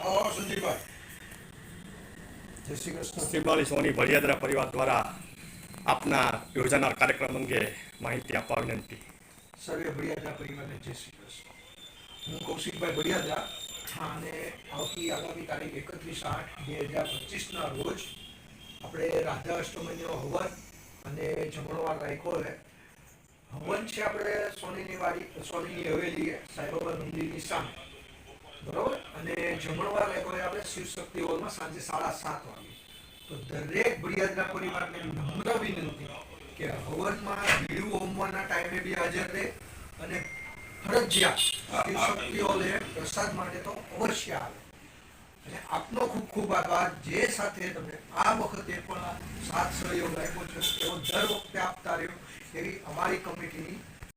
આવો શ્રી કૃષ્ણ શ્રીમાળી સોની ભળિયાદરા પરિવાર દ્વારા આપના યોજાનાર કાર્યક્રમ અંગે માહિતી આપવા વિનંતી. સર્વે બળિયાદા પરિવારને જય શ્રી કૃષ્ણ. હું કૌશિકભાઈ બળિયાદા અને આવતી આગામી તારીખ એકત્રીસ આઠ બે હજાર પચીસના રોજ આપણે રાધા અષ્ટમીનો હવન અને જમણવાર રાખ્યો છે. હવન છે આપણે સોનીની વાડી સોનીની હવેલી સાઈબાબા મંદિરની સામે. અને જમણવાર રાખ્યો આપણે શિવ શક્તિ હોલમાં સાંજે સાડા સાત વાગે. તો દરેક બળિયાદના પરિવારને નમ્ર વિનંતી કે હવનમાં ભીડું હોમવાના ટાઈમે બી હાજર રહે અને ફરજિયાત શિવશક્તિ હોલે પ્રસાદ માટે તો અવશ્ય આવે. અને આપનો ખૂબ ખૂબ આભાર. જે સાથે તમે આ વખતે પણ સાથ સહયોગ આપ્યો છો તેઓ દર વખતે આપતા રહ્યો એવી અમારી કમિટીની